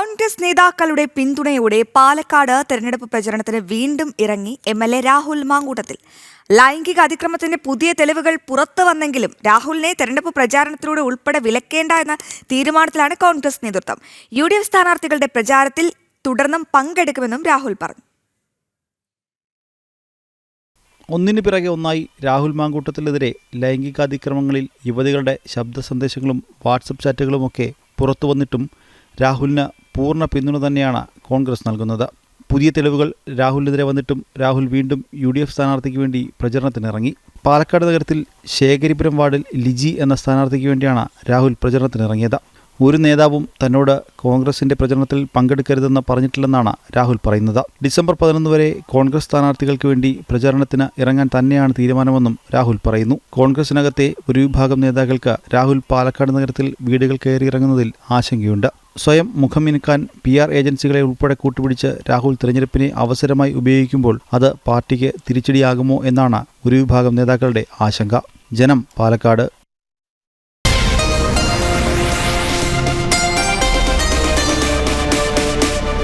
കോൺഗ്രസ് നേതാക്കളുടെ പിന്തുണയോടെ പാലക്കാട് തെരഞ്ഞെടുപ്പ് പ്രചരണത്തിന് വീണ്ടും ഇറങ്ങി M L A Rahul Mankoottathil. ലൈംഗിക അതിക്രമത്തിന്റെ പുതിയ തെളിവുകൾ പുറത്തു വന്നെങ്കിലും രാഹുലിനെ തെരഞ്ഞെടുപ്പ് പ്രചാരണത്തിലൂടെ ഉൾപ്പെടെ വിലക്കേണ്ട എന്ന തീരുമാനത്തിലാണ് കോൺഗ്രസ് നേതൃത്വം. യു ഡി എഫ് സ്ഥാനാർത്ഥികളുടെ പ്രചാരത്തിൽ തുടർന്നും പങ്കെടുക്കുമെന്നും രാഹുൽ പറഞ്ഞു. ഒന്നിനു പിറകെ ഒന്നായി രാഹുൽ മാങ്കൂട്ടത്തിനെതിരെ ലൈംഗികാതിക്രമങ്ങളിൽ യുവതികളുടെ ശബ്ദ സന്ദേശങ്ങളും വാട്സപ്പ് ചാറ്റുകളുമൊക്കെ പുറത്തു വന്നിട്ടും രാഹുലിന് പൂർണ പിന്തുണ തന്നെയാണ് കോൺഗ്രസ് നൽകുന്നത്. പുതിയ തെളിവുകൾ രാഹുലിനെതിരെ വന്നിട്ടും രാഹുൽ വീണ്ടും യു ഡി എഫ് സ്ഥാനാർത്ഥിക്ക് വേണ്ടി പ്രചരണത്തിനിറങ്ങി. പാലക്കാട് നഗരത്തിൽ ശേഖരിപുരം വാർഡിൽ ലിജി എന്ന സ്ഥാനാർത്ഥിക്ക് വേണ്ടിയാണ് രാഹുൽ പ്രചരണത്തിനിറങ്ങിയത്. ഒരു നേതാവും തന്നോട് കോൺഗ്രസിന്റെ പ്രചരണത്തിൽ പങ്കെടുക്കരുതെന്ന് പറഞ്ഞിട്ടില്ലെന്നാണ് രാഹുൽ പറയുന്നത്. ഡിസംബർ പതിനൊന്ന് വരെ കോൺഗ്രസ് സ്ഥാനാർത്ഥികൾക്ക് വേണ്ടി പ്രചാരണത്തിന് ഇറങ്ങാൻ തന്നെയാണ് തീരുമാനമെന്നും രാഹുൽ പറയുന്നു. കോൺഗ്രസിനകത്തെ ഒരു വിഭാഗം നേതാക്കൾക്ക് രാഹുൽ പാലക്കാട് നഗരത്തിൽ വീടുകൾ കയറി ഇറങ്ങുന്നതിൽ ആശങ്കയുണ്ട്. സ്വയം മുഖം മിനുക്കാൻ പി ആർ ഏജൻസികളെ ഉൾപ്പെടെ കൂട്ടുപിടിച്ച് രാഹുൽ തിരഞ്ഞെടുപ്പിനെ അവസരമായി ഉപയോഗിക്കുമ്പോൾ അത് പാർട്ടിക്ക് തിരിച്ചടിയാകുമോ എന്നാണ് ഒരു വിഭാഗം നേതാക്കളുടെ ആശങ്ക. ജനം പാലക്കാട്